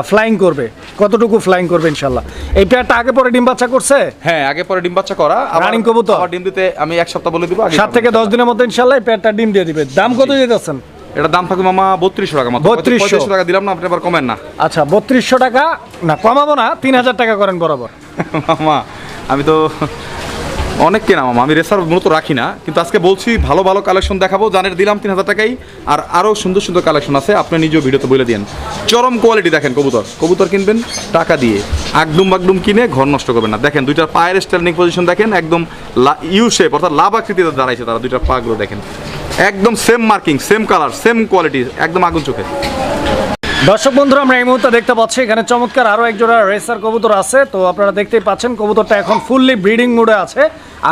ফ্লাইং করবে কতটুকু ফ্লাইং করবে ইনশাল্লাহ এই পেয়ারটা আগে পরে ডিম বাচ্চা করছে? হ্যাঁ আগে পরে ডিম বাচ্চা করা। রানিং কবুতর? ডিম দিতে আমি এক সপ্তাহ বলে দিব আগে সাত থেকে দশ দিনের মধ্যে ইনশাল্লাহ এই পেয়ারটা ডিম দিয়ে দিবে। দাম কত দিতেছেন? এটা দাম থাকবে মামা বত্রিশশো টাকা 3200 টাকা দিলাম না আপনি আবার কমেন না। আচ্ছা বত্রিশশো টাকা না কমাবো না তিন হাজার টাকা করেন বরাবর। মামা আমি তো অনেক কেনা মামা আমি রেসার মূলত রাখি না কিন্তু আজকে বলছি ভালো ভালো কালেকশন দেখাবো জানের দিলাম তিন হাজার টাকাই আর আরও সুন্দর সুন্দর কালেকশন আছে আপনি নিজেও ভিডিওতে বলে দিন চরম কোয়ালিটি দেখেন কবুতর কবুতর কিনবেন টাকা দিয়ে আগডুম বাগডুম কিনে ঘর নষ্ট করবেন না। দেখেন দুইটার পায়ের স্ট্যান্ডিং পজিশন দেখেন একদম ইউ শেপ অর্থাৎ লাভ আকৃতিতে দাঁড়াইছে তারা দুইটার পাগুলো দেখেন। একদম same marking same colour same quality একদম আগুন চোখে। দর্শক বন্ধুরা আমরা এই মুহূর্তে দেখতে পাচ্ছি এখানে চমৎকার আরও এক জোড়া রেসার কবুতর আছে। তো আপনারা দেখতেই পাচ্ছেন কবুতরটা এখন ফুললি ব্রিডিং মোডে আছে।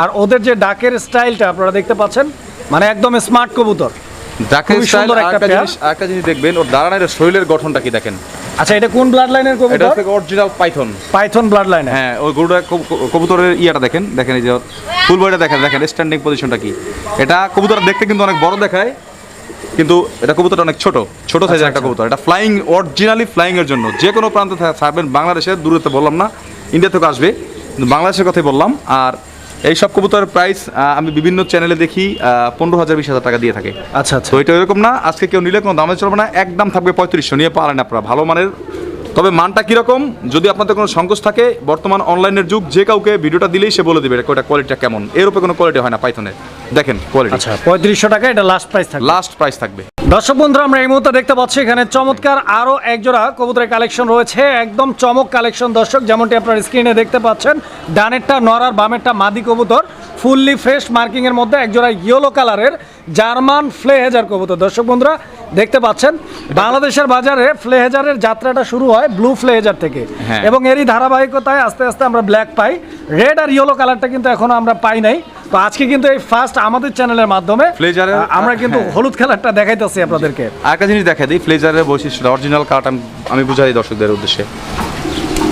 আর ওদের যে ডাকের স্টাইলটা আপনারা দেখতে পাচ্ছেন মানে একদম স্মার্ট কবুতর। খুবই স্টাইল একটা একটা। জিনিস আরেকটা জিনিস দেখবেন ওর দাঁড়ানোর শরীরের গঠনটা কি দেখেন? আচ্ছা এটা কোন ব্লাড লাইনের কবুতর? এটা হচ্ছে original python python blood line হ্যাঁ ওই গরুটা কব- কব- কবুতরের ইয়াটা দেখেন দেখেন এই যে ফুল বডিটা দেখেন দেখেন স্ট্যান্ডিং পজিশনটা কি। এটা কবুতর দেখতে কিন্তু অনেক বড় দেখায় কিন্তু এটা কবুতরটা অনেক ছোট ছোট সাইজের একটা কবুতর। এটা ফ্লাইং অরিজিনালি ফ্লাইং এর জন্য। যে কোনো প্রান্তে ছাড়বেন বাংলাদেশে দূরত্ব বললাম না ইন্ডিয়া থেকে আসবে কিন্তু বাংলাদেশের কথাই বললাম আর এই সব কবুতরের প্রাইস আমি বিভিন্ন চ্যানেলে দেখি পনেরো হাজার বিশ হাজার টাকা দিয়ে থাকে। আচ্ছা আচ্ছা। এটা এরকম না আজকে কেউ নিলে কোনো দামে চলবে না একদম থাকবে পঁয়ত্রিশশো নিয়ে পারেন আপনারা ভালো মানের। তবে মানটা কীরকম যদি আপনাদের কোনো সংকোচ থাকে বর্তমান অনলাইনের যুগ যে কাউকে ভিডিওটা দিলেই সে বলে দেবে এটা কোয়ালিটিটা কেমন। এর উপরে কোনো কোয়ালিটি হয় না পাইথনের দেখেন কোয়ালিটি আচ্ছা পঁয়ত্রিশশো টাকা এটা লাস্ট প্রাইস থাকবে। লাস্ট প্রাইস থাকবে। দর্শক বন্ধুরা, আমরা এই মুহূর্তে দেখতে পাচ্ছি এখানে চমৎকার আরও একজোড়া কবুতরের কালেকশন রয়েছে, একদম চমক কালেকশন দর্শক, যেমনটি আপনার স্ক্রিনে দেখতে পাচ্ছেন, ডানেরটা নরার বামেরটা মাদি কবুতর, ফুললি ফ্রেশ মার্কিং এর মধ্যে একজোড়া ইয়েলো কালারের জার্মান ফ্লেহেজার কবুতর। দর্শক বন্ধুরা দেখতে পাচ্ছেন বাংলাদেশের বাজারে ফ্লেহেজারের যাত্রাটা শুরু হয় ব্লু ফ্লেহেজার থেকে। হ্যাঁ। এবং এরই ধারাবাহিকতায় আস্তে আস্তে আমরা ব্ল্যাক পাই। রেড আর ইয়েলো কালারটা কিন্তু এখনও আমরা পাই নাই। তো আজকে কিন্তু এই ফার্স্ট আমাদের চ্যানেলের মাধ্যমে Flazer-এর- আমরা কিন্তু হ্যাঁ। হলুদ কালারটা দেখাইতেছি আপনাদেরকে। আরেকটা জিনিস দেখা দিই ফ্লেজারের বৈশিষ্ট্য অরিজিনাল কার্ড আমি বুঝাই দর্শকদের উদ্দেশ্যে।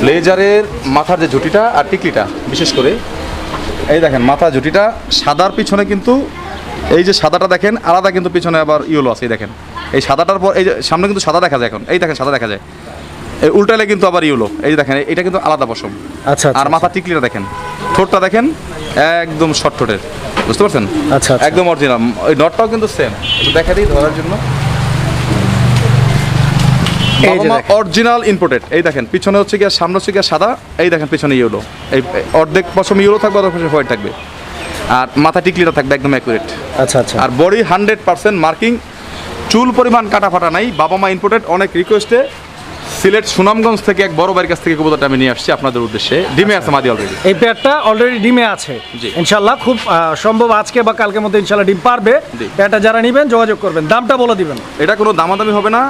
ফ্লেজারের মাথার যে ঝুটিটা আর টিকলিটা বিশেষ করে এই দেখেন মাথা ঝুটিটা সাদার পিছনে কিন্তু এই যে সাদাটা দেখেন আলাদা কিন্তু পিছনে আবার ইয়েলো আছে এই দেখেন। এই সাদাটার পর এই যে সামনে কিন্তু সাদা দেখা যায় এখন। এই দেখেন সাদা দেখা যায়। এই উল্টালে কিন্তু আবার ইয়েলো। এই যে দেখেন এটা কিন্তু আলাদা পশম। আচ্ছা আর মাথা টিকলিটা দেখেন। ঠোঁটটা দেখেন একদম শর্ট ঠোঁটের। বুঝতে পারছেন? আচ্ছা, আচ্ছা। একদম অরিজিনাল ওই নটটাও কিন্তু সেম দেখা দিই ধরার জন্য। এই যে অরিজিনাল ইম্পোর্টেড এই দেখেন পিছনে হচ্ছে গিয়ে সামনে হচ্ছে গিয়ে সাদা এই দেখেন পিছনে ইয়েলো এই অর্ধেক পশম ইয়েলো থাকবে অর্ধেক পশম হোয়াইট থাকবে। আর মাথা টিকলিটা থাকবে একদম অ্যাকুরেট আচ্ছা আচ্ছা। আর বডি হান্ড্রেড পার্সেন্ট মার্কিং চুল পরিমাণ কাটা ফাটা নাই বাবা মা ইম্পোর্টেড অনেক রিকোয়েস্টে সিলেট সুনামগঞ্জ থেকে এক বড় ভাইয়ের কাছ থেকে কবুতরটা আমি নিয়ে আসছি আপনাদের উদ্দেশ্যে। ডিমে আছে মাদি অলরেডি এই পেয়ারটা অলরেডি ডিমে আছে। ইনশাল্লাহ খুব সম্ভব আজকে বা কালকের মধ্যে ইনশাল্লাহ ডিম পারবে। পেয়ারটা যারা নেবেন যোগাযোগ করবেন। দামটা বলে দিবেন। এটা কোনো দামাদামি হবে না।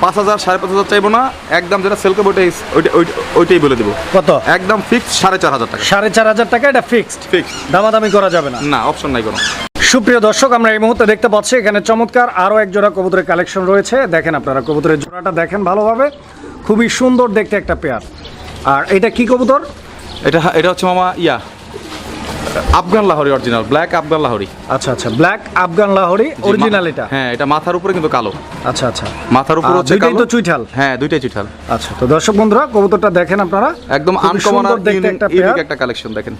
পাঁচ হাজার সাড়ে পাঁচ হাজার চাইব না। একদম যেটা সেল করব ওইটাই ওইটা- ওইটা- ওইটাই বলে দেবো। কত? একদম ফিক্সড সাড়ে চার হাজার টাকা। সাড়ে চার হাজার টাকা এটা ফিক্সড ফিক্স দামাদামি করা যাবে না? না অপশন নাই কোনো। সুপ্রিয় দর্শক আমরা এই মুহূর্তে দেখতে পাচ্ছি এখানে চমৎকার আরও এক জোড়া কবুতরের কালেকশন রয়েছে। দেখেন আপনারা কবুতরের জোড়াটা দেখেন ভালোভাবে। খুবই সুন্দর দেখতে একটা পেয়ার আর এটা কি কবুতর? এটা এটা হচ্ছে মামা ইয়া। Afghan Lahori original black Afghan Lahori. আচ্ছা আচ্ছা ব্ল্যাক আফগান লাহোরি অরিজিনাল এটা? হ্যাঁ এটা মাথার উপরে কিন্তু কালো। আচ্ছা আচ্ছা। মাথার উপর হচ্ছে কালো? তো চুইঠাল? হ্যাঁ দুইটাই চুইঠাল। আচ্ছা তো দর্শক বন্ধুরা কবুতরটা দেখেন আপনারা। একদম আনকমন সুন্দর দেখতে একটা পেয়ার একটা কালেকশন দেখেন।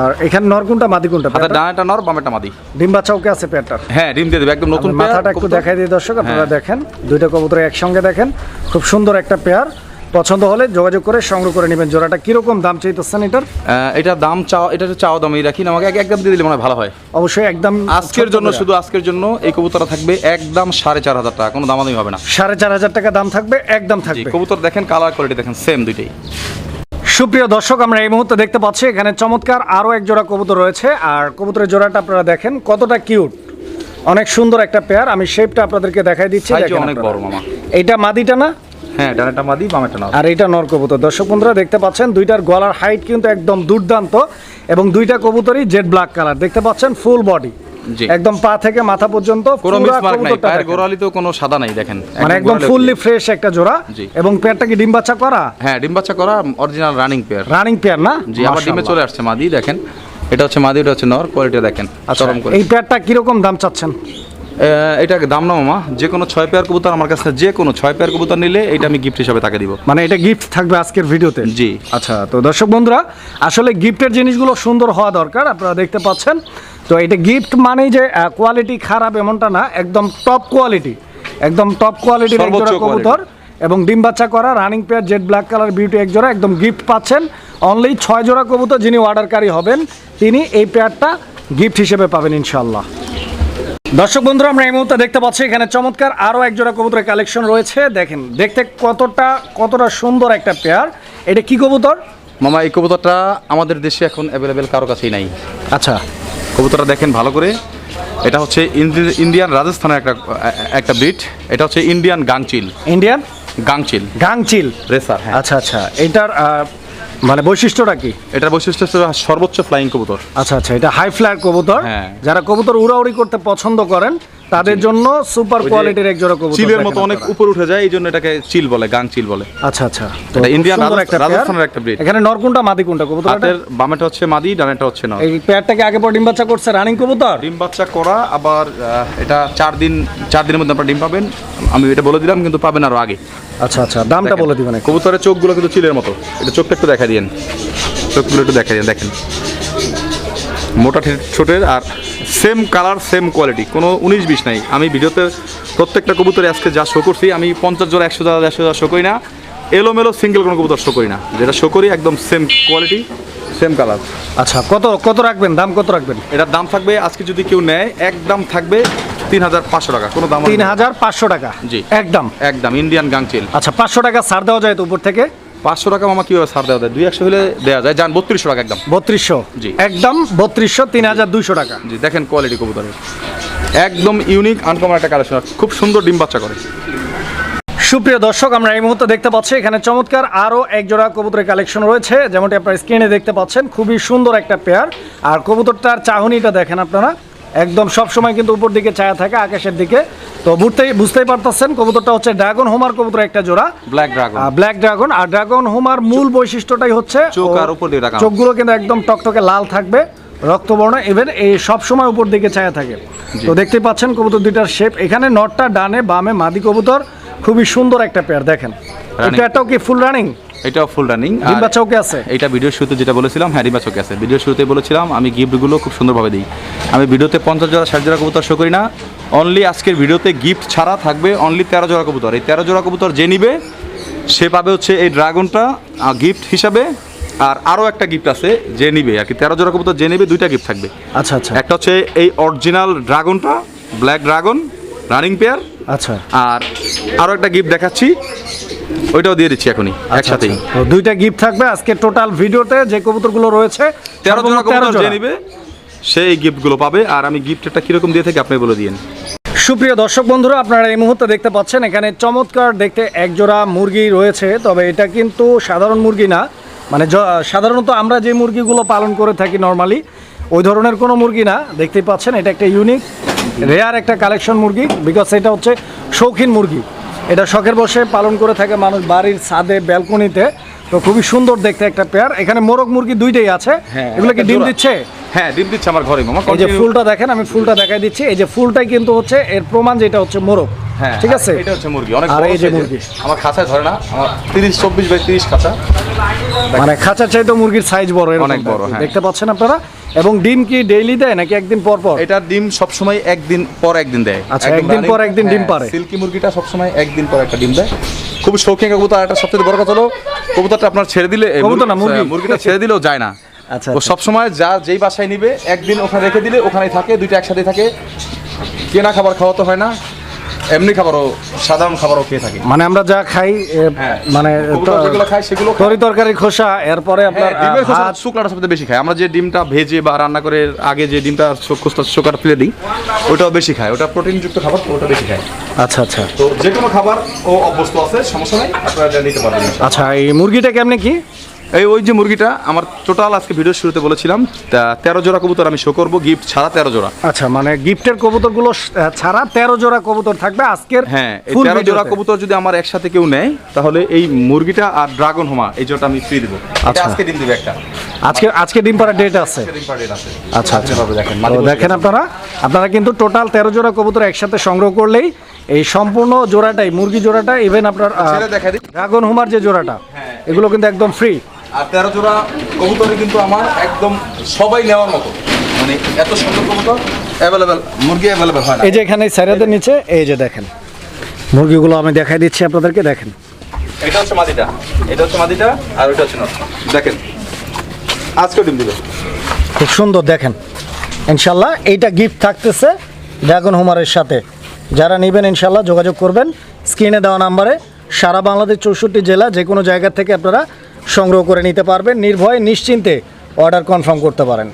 আর এখানে নর কোনটা মাদি কোনটা? হাতে? ডানাটা নর বামেটা মাদি। ডিম বাচ্চাওকে আছে পেয়ারটার? হ্যাঁ ডিম দিয়ে দেবে একদম নতুন আমি মাথাটা একটু দেখাই দিই দর্শক আপনারা হ্যাঁ। দেখেন। দুইটা কবুতর একসঙ্গে দেখেন। খুব সুন্দর একটা পেয়ার পছন্দ হলে যোগাযোগ করে সংগ্রহ করে নেবেন। জোড়াটা কীরকম দাম চাইতেছেন এটার? এটা দাম চাও এটা হচ্ছে চাওয়া দামই রাখি। না আমাকে এক একদম দিয়ে দিলে মনে হয় ভালো হয়। অবশ্যই একদম আজকের জন্য শুধু আজকের জন্য এই কবুতরটা থাকবে একদম সাড়ে চার হাজার টাকা। কোনো দামাদামি হবে না। সাড়ে চার হাজার টাকা দাম থাকবে একদম থাকবে। কবুতর দেখেন কালার কোয়ালিটি দেখেন সেম দুইটাই। সুপ্রিয় দর্শক আমরা এই মুহূর্তে দেখতে পাচ্ছি এখানে চমৎকার আরও এক জোড়া কবুতর রয়েছে। আর কবুতরের জোড়াটা আপনারা দেখেন কতটা কিউট অনেক সুন্দর একটা পেয়ার আমি শেপটা আপনাদেরকে দেখাই দিচ্ছি অনেক। বড় মামা। এইটা মাদিটা না? হ্যাঁ ডানাটা মাদি বামেটা না আর এইটা নর কবুতর দর্শক বন্ধুরা দেখতে পাচ্ছেন দুইটার গলার হাইট কিন্তু একদম দুর্দান্ত এবং দুইটা কবুতরই জেড ব্ল্যাক কালার দেখতে পাচ্ছেন ফুল বডি একদম পা থেকে মাথা পর্যন্ত কোনো পুরা মিস মার্ক নাই পায়ের। গোড়ালিতেও কোনো সাদা নাই দেখেন। মানে একদম ফুললি ফ্রেশ একটা জোড়া। এবং পেয়ারটা কি ডিম বাচ্চা করা? হ্যাঁ ডিম বাচ্চা করা original running pair running pair না? জি আবার ডিমে। চলে আসছে মাদি দেখেন। এটা হচ্ছে মাদি এটা হচ্ছে নর কোয়ালিটি দেখেন। আচ্ছা চরম করে এই পেয়ারটা কীরকম দাম চাচ্ছেন? এটা দাম না মামা যে কোনো ছয় পেয়ার কবুতর আমার কাছে যে কোনো ছয় পেয়ার কবুতর নিলে এটা আমি গিফট হিসাবে তাকে দিব। মানে এটা গিফট থাকবে আজকের ভিডিওতে? জি। আচ্ছা তো দর্শক বন্ধুরা আসলে গিফটের জিনিসগুলো সুন্দর হওয়া দরকার আপনারা দেখতে পাচ্ছেন। তো এটা গিফট মানেই যে কোয়ালিটি খারাপ এমনটা না একদম টপ কোয়ালিটি একদম টপ কোয়ালিটির একজোড়া কবুতর এবং ডিম বাচ্চা করা running pair jade black colour beauty একজোড়া একদম গিফট পাচ্ছেন। অনলি ছয় জোড়া কবুতর যিনি অর্ডারকারী হবেন তিনি এই পেয়ারটা গিফট হিসেবে পাবেন ইনশাল্লাহ দর্শক বন্ধুরা আমরা এই মুহূর্তে দেখতে পাচ্ছি এখানে চমৎকার আরও একজোড়া কবুতরের কালেকশন রয়েছে। দেখেন দেখতে কতটা কতটা সুন্দর একটা পেয়ার। এটা কি কবুতর? মামা এই কবুতরটা আমাদের দেশে এখন অ্যাভেলেবেল কারও কাছেই নাই। আচ্ছা। কবুতরটা দেখেন ভালো করে। এটা হচ্ছে ইন্ডিয়ান রাজস্থানের একটা একটা ব্রিড। এটা হচ্ছে ইন্ডিয়ান গাংচিল। ইন্ডিয়ান? গাংচিল। গাংচিল। রেসার হ্যাঁ। আচ্ছা আচ্ছা। এটার মানে বৈশিষ্ট্যটা কি? এটার বৈশিষ্ট্য হচ্ছে সর্বোচ্চ ফ্লাইং কবুতর। আচ্ছা আচ্ছা এটা হাই ফ্লায়ার কবুতর। হ্যাঁ। যারা কবুতর উড়াউড়ি করতে পছন্দ করেন তাদের জন্য সুপার কোয়ালিটির এক জোড়া কবুতর চিলের মতো অনেক। উপর উঠে যায় এই জন্য এটাকে চিল বলে গাং চিল বলে। আচ্ছা আচ্ছা। এটা ইন্ডিয়ান রাজস্থান- রাজস্থানের একটা breed। এখানে নরকুনটা মাদি কোনটা? কবুতর হাতের বামেটা হচ্ছে মাদি ডানেটা হচ্ছে না এই পেয়ারটাকে আগে পর ডিম বাচ্চা করছে রানিং কবুতর? ডিম বাচ্চা করা আবার এটা চার দিন চার দিনের মধ্যে আপনারা ডিম পাবেন। আমি এটা বলে দিলাম কিন্তু পাবেন আরও আগে। আচ্ছা আচ্ছা দামটা বলে দিবেন। কবুতরের চোখগুলো কিন্তু চিলের মতো। এটা চোখটা একটু দেখা দিয়েন। চোখগুলো একটু দেখা দিয়েন দেখেন। মোটা ছোটের আর সেম কালার সেম কোয়ালিটি কোনো উনিশ বিশ নাই। আমি ভিডিওতে প্রত্যেকটা কবুতরে আজকে যা শো করছি আমি পঞ্চাশ জোড়া একশো জোড়া একশো জোড়া শো করি না। এলোমেলো সিঙ্গেল কোনো কবুতর শো করি না। যেটা শো করি একদম সেম কোয়ালিটি সেম কালার আচ্ছা কত কত রাখবেন? দাম কত রাখবেন? এটার দাম থাকবে আজকে যদি কেউ নেয় একদম থাকবে তিন হাজার পাঁচশো টাকা। কোনো দাম তিন হাজার পাঁচশো টাকা? জি। একদম? একদম ইন্ডিয়ান গাংচিল আচ্ছা পাঁচশো টাকা ছাড় দেওয়া যায় তো উপর থেকে? পাঁচশো টাকা মামা কীভাবে ছাড় দেওয়া যায়? দুই একশো হলে দেওয়া যায়। যান বত্রিশশো টাকা একদম। বত্রিশশো? জি। একদম বত্রিশশো তিন হাজার দুইশো টাকা। জি দেখেন কোয়ালিটি কবুতরের। একদম ইউনিক আনকমন একটা কালেকশন খুব সুন্দর ডিম বাচ্চা করে। সুপ্রিয় দর্শক আমরা এই মুহূর্তে দেখতে পাচ্ছি এখানে চমৎকার আরও এক জোড়া কবুতরের কালেকশন রয়েছে। যেমনটি আপনারা স্ক্রিনে দেখতে পাচ্ছেন খুবই সুন্দর একটা পেয়ার। আর কবুতরটার চাহনিটা দেখেন আপনারা একদম সব সময় কিন্তু উপর দিকে ছায়া থাকে আকাশের দিকে। তো বুঝতেই বুঝতেই পারতেছেন কবুতরটা হচ্ছে ড্রাগন হোমার কবুতর একটা জোড়া। ব্ল্যাক ড্রাগন ব্ল্যাক ড্রাগন আর ড্রাগন হোমার মূল বৈশিষ্ট্যটাই হচ্ছে চোখ আর উপর। চোখগুলো কিন্তু একদম টকটকে লাল থাকবে রক্তবর্ণ। ইভেন এই সব সময় উপর দিকে ছায়া থাকে। তো দেখতে পাচ্ছেন কবুতর দুইটার শেপ এখানে নটটা ডানে বামে মাদি কবুতর। খুবই সুন্দর একটা পেয়ার দেখেন। পেয়ারটাও কি ফুল রানিং এটাও ফুল রানিং ডিম বাচ্চা ওকে আছে? এটা ভিডিও শুরুতে যেটা বলেছিলাম হ্যাঁ ডিম্বা চোখে আছে। ভিডিও শুরুতে বলেছিলাম আমি গিফটগুলো খুব সুন্দরভাবে দিই। আমি ভিডিওতে পঞ্চাশ জোড়া ষাট জোড়া কবুতর শো করি না। অনলি আজকের ভিডিওতে গিফট ছাড়া থাকবে অনলি তেরো জোড়া কবুতর। এই তেরো জোড়া কবুতর যে নিবে সে পাবে হচ্ছে এই ড্রাগনটা গিফট হিসাবে। আর আরও একটা গিফট আছে যে নিবে আর কি তেরো জোড়া কবুতর যে নিবে দুইটা গিফট থাকবে। আচ্ছা আচ্ছা। একটা হচ্ছে এই অরিজিনাল ড্রাগনটা ব্ল্যাক ড্রাগন রানিং পেয়ার। আচ্ছা। আর আরও একটা গিফট দেখাচ্ছি। ওইটাও দিয়ে দিচ্ছি এখনই একসাথেই আচ্ছা। তো দুইটা গিফট থাকবে আজকে টোটাল ভিডিওতে যে কবুতরগুলো রয়েছে তেরো জোড়া সর্বমোট কবুতর যে নিবে সেই গিফটগুলো পাবে। আর আমি গিফটটা কীরকম দিয়ে থাকি আপনি বলে দিন। সুপ্রিয় দর্শক বন্ধুরা আপনারা এই মুহূর্তে দেখতে পাচ্ছেন এখানে চমৎকার দেখতে একজোড়া মুরগি রয়েছে। তবে এটা কিন্তু সাধারণ মুরগি না। মানে সাধারণত আমরা যে মুরগিগুলো পালন করে থাকি নর্মালি ওই ধরনের কোনো মুরগি না। দেখতেই পাচ্ছেন এটা একটা ইউনিক রেয়ার একটা কালেকশন মুরগি বিকজ এটা হচ্ছে শৌখিন মুরগি। এটা শখের বসে পালন করে থাকে মানুষ বাড়ির ছাদে ব্যালকনিতে। তো খুবই সুন্দর দেখতে একটা পেয়ার এখানে মোরগ মুরগি দুইটাই আছে। এগুলো কি ডিম দিচ্ছে? হ্যাঁ ডিম দিচ্ছে আমার ঘরে মামা এই যে ফুলটা দেখেন আমি ফুলটা দেখাই দিচ্ছি। এই যে ফুলটাই কিন্তু হচ্ছে এর প্রমাণ যেটা হচ্ছে মোরগ। হ্যাঁ ঠিক আছে? এটা হচ্ছে মুরগি অনেক বড় এই যে মুরগি। আমার খাঁচায় ধরে না আমার তিরিশ চব্বিশ বাই তিরিশ খাঁচা। মানে খাঁচার চাইতে মুরগির সাইজ বড় অনেক বড়, কি। হ্যাঁ। দেখতে পাচ্ছেন আপনারা? এবং ডিম কি ডেইলি দেয় নাকি একদিন পর পর এটার ডিম সবসময় একদিন পর একদিন দেয় আচ্ছা, একদিন পর একদিন ডিম হ্যাঁ, পারে। সিল্কি মুরগিটা সবসময় একদিন পর একটা ডিম দেয় খুব শৌখিন কবুতর একটা সবচেয়ে বড় কথা হলো কবুতরটা আপনার ছেড়ে দিলে কবুতর না, মুরগি। মুরগিটা ছেড়ে দিলেও যায় না আচ্ছা, ও আচ্ছা। সবসময় যা যেই বাসায় নিবে একদিন ওখানে রেখে দিলে ওখানেই থাকে দুইটা একসাথে থাকে কেনা খাবার খাওয়াতে হয় না এমনি খাবারও সাধারণ খাবারও খেয়ে থাকে। মানে আমরা যা খাই হ্যাঁ। মানে যেগুলো খায় সেগুলো। তরি তরকারি খোসা এরপরে আপনার হ্যাঁ, ডিমের আহ, খোসা ভাত। শুকলাটা সবচেয়ে বেশি খাই। আমরা যে ডিমটা ভেজে বা রান্না করে আগে যে ডিমটা খোসা শোকাটা ফেলে দিই ওটাও বেশি খায় ওটা প্রোটিনযুক্ত খাবার ওটা বেশি খায় আচ্ছা আচ্ছা। তো যে কোনো খাবার ও অভ্যস্ত আছে সমস্যা নাই আপনারা নিতে পারবেন। আচ্ছা এই মুরগিটা কেমনে কি? এই ওই যে মুরগিটা আমার টোটাল আজকে ভিডিও শুরুতে বলেছিলাম তা তেরো জোড়া কবুতর আমি শো করব গিফট ছাড়া তেরো জোড়া। আচ্ছা মানে গিফটের কবুতরগুলো স- আহ, ছাড়া তেরো জোড়া কবুতর থাকবে আজকের হ্যাঁ এই তেরো জোড়া কবুতর যদি আমার একসাথে কেউ নেয় তাহলে এই মুরগিটা আর ড্রাগন হোমা এই জোড়াটা আমি ফ্রি দেবো। আচ্ছা। আজকে ডিম দিবে একটা। আজকে আজকে ডিম পাড়ার ডেট আছে। ডিম পার্টির আছে। আচ্ছা আচ্ছা। দেখেন দেখেন আপনারা আপনারা কিন্তু টোটাল তেরো জোড়া কবুতর একসাথে সংগ্রহ করলেই এই সম্পূর্ণ জোড়াটাই মুরগি জোড়াটা ইভেন আপনার ছেড়ে দেখা দিই। ড্রাগন হোমার যে জোড়াটা হ্যাঁ। এগুলো কিন্তু একদম ফ্রি আর তেরো জোড়া কবুতরই কিন্তু আমার একদম সবাই নেওয়ার মতো। মানে এত সুন্দর কবুতর অ্যাভেলেবেল মুরগি অ্যাভেলেবেল হয় এই যে এখানে স্যারেদের নিচে এই যে দেখেন। মুরগিগুলো আমি দেখাই দিচ্ছি আপনাদেরকে দেখেন। এটা হচ্ছে মাদিটা। এটা হচ্ছে মাদিটা আর ওইটা হচ্ছে না দেখেন। আজকে ডিম দিবে। খুব সুন্দর দেখেন। ইনশাল্লাহ এইটা গিফট থাকতেছে ড্রাগন হোমারের সাথে। যারা নেবেন ইনশাল্লাহ যোগাযোগ করবেন। স্ক্রিনে দেওয়া নাম্বারে সারা বাংলাদেশ চৌষট্টি জেলা যে কোনো জায়গা থেকে আপনারা সংগ্রহ করে নিতে পারবেন। নির্ভয়ে নিশ্চিন্তে অর্ডার কনফার্ম করতে পারেন।